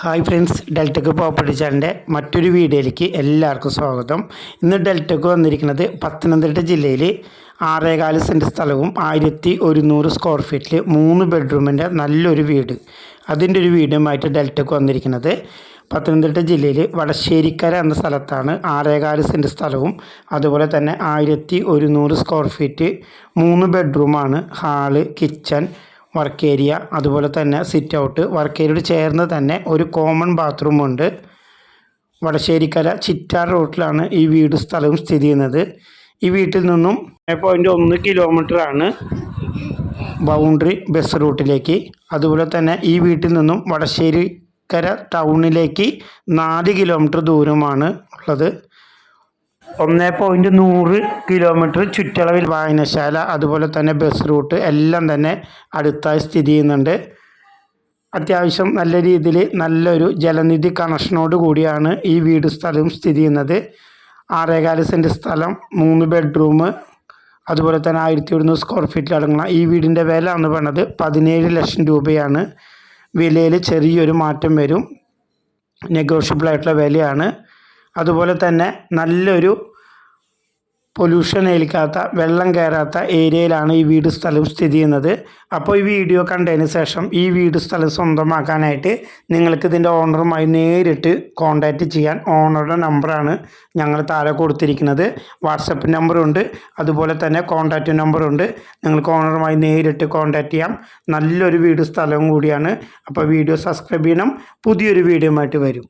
Hi friends ഡെൽറ്റക്ക് property ചാനലിന്റെ മറ്റൊരു വീഡിയോയിലേക്ക് എല്ലാവർക്കും സ്വാഗതം. ഇന്ന് ഡെൽറ്റക്ക് വന്നിരിക്കുന്നത് പത്തനംതിട്ട ജില്ലയിൽ ആറേകാൽ സെന്റ് സ്ഥലവും ആയിരത്തി ഒരുന്നൂറ് സ്ക്വയർ ഫീറ്റിൽ മൂന്ന് ബെഡ്റൂമിന്റെ നല്ലൊരു വീട്. അതിന്റെ ഒരു വീടുമായിട്ട് ഡെൽറ്റക്ക് വന്നിരിക്കുന്നത് പത്തനംതിട്ട ജില്ലയിൽ വടശ്ശേരിക്കര എന്ന സ്ഥലത്താണ് ആറേകാൽ സെന്റ് സ്ഥലവും അതുപോലെ തന്നെ ആയിരത്തി ഒരുന്നൂറ് സ്ക്വയർ ഫീറ്റ് മൂന്ന് ബെഡ്റൂമാണ് ഹാൾ കിച്ചൺ വർക്ക് ഏരിയ അതുപോലെ തന്നെ സിറ്റ് ഔട്ട് വർക്ക് ഏരിയയോട് ചേർന്ന് തന്നെ ഒരു കോമൺ ബാത്റൂം ഉണ്ട്. വടശ്ശേരിക്കര ചിറ്റാർ റോട്ടിലാണ് ഈ വീട് സ്ഥലവും സ്ഥിതി ചെയ്യുന്നത്. ഈ വീട്ടിൽ നിന്നും പോയിന്റ് ഒന്ന് കിലോമീറ്റർ ആണ് ബൗണ്ടറി ബസ് റൂട്ടിലേക്ക് അതുപോലെ തന്നെ ഈ വീട്ടിൽ നിന്നും വടശ്ശേരിക്കര ടൗണിലേക്ക് നാല് കിലോമീറ്റർ ദൂരമാണ് ഉള്ളത്. ഒന്ന് പോയിന്റ് നൂറ് കിലോമീറ്റർ ചുറ്റളവിൽ വായനശാല അതുപോലെ തന്നെ ബസ് റൂട്ട് എല്ലാം തന്നെ അടുത്തായി സ്ഥിതി ചെയ്യുന്നുണ്ട്. അത്യാവശ്യം നല്ല രീതിയിൽ നല്ലൊരു ജലനിധി കണക്ഷനോട് കൂടിയാണ് ഈ വീട് സ്ഥലവും സ്ഥിതി ചെയ്യുന്നത്. ആറേകാൽ സെന്റ് സ്ഥലം മൂന്ന് ബെഡ്റൂം അതുപോലെ തന്നെ ആയിരത്തി ഒരുന്നൂറ് സ്ക്വയർ ഫീറ്റിൽ അടങ്ങുന്ന ഈ വീടിന്റെ വില എന്ന് പറയുന്നത് പതിനേഴ് ലക്ഷം രൂപയാണ്. വിലയിൽ ചെറിയൊരു മാറ്റം വരും. നെഗോഷ്യബിൾ ആയിട്ടുള്ള വിലയാണ്. അതുപോലെ തന്നെ നല്ലൊരു പൊല്യൂഷൻ ഏൽക്കാത്ത വെള്ളം കയറാത്ത ഏരിയയിലാണ് ഈ വീട് സ്ഥലം സ്ഥിതി ചെയ്യുന്നത്. അപ്പോൾ ഈ വീഡിയോ കണ്ടതിന് ശേഷം ഈ വീട് സ്ഥലം സ്വന്തമാക്കാനായിട്ട് നിങ്ങൾക്ക് ഇതിന്റെ ഓണറുമായി നേരിട്ട് കോൺടാക്റ്റ് ചെയ്യാൻ ഓണറുടെ നമ്പറാണ് ഞങ്ങൾ താഴെ കൊടുത്തിരിക്കുന്നത്. വാട്സപ്പ് നമ്പറുണ്ട് അതുപോലെ തന്നെ കോൺടാക്റ്റ് നമ്പറുണ്ട് നിങ്ങൾക്ക് ഓണറുമായി നേരിട്ട് കോൺടാക്റ്റ് ചെയ്യാം. നല്ലൊരു വീട് സ്ഥലവും കൂടിയാണ്. അപ്പോൾ വീഡിയോ സബ്സ്ക്രൈബ് ചെയ്യണം. പുതിയൊരു വീഡിയോ ആയിട്ട് വരും.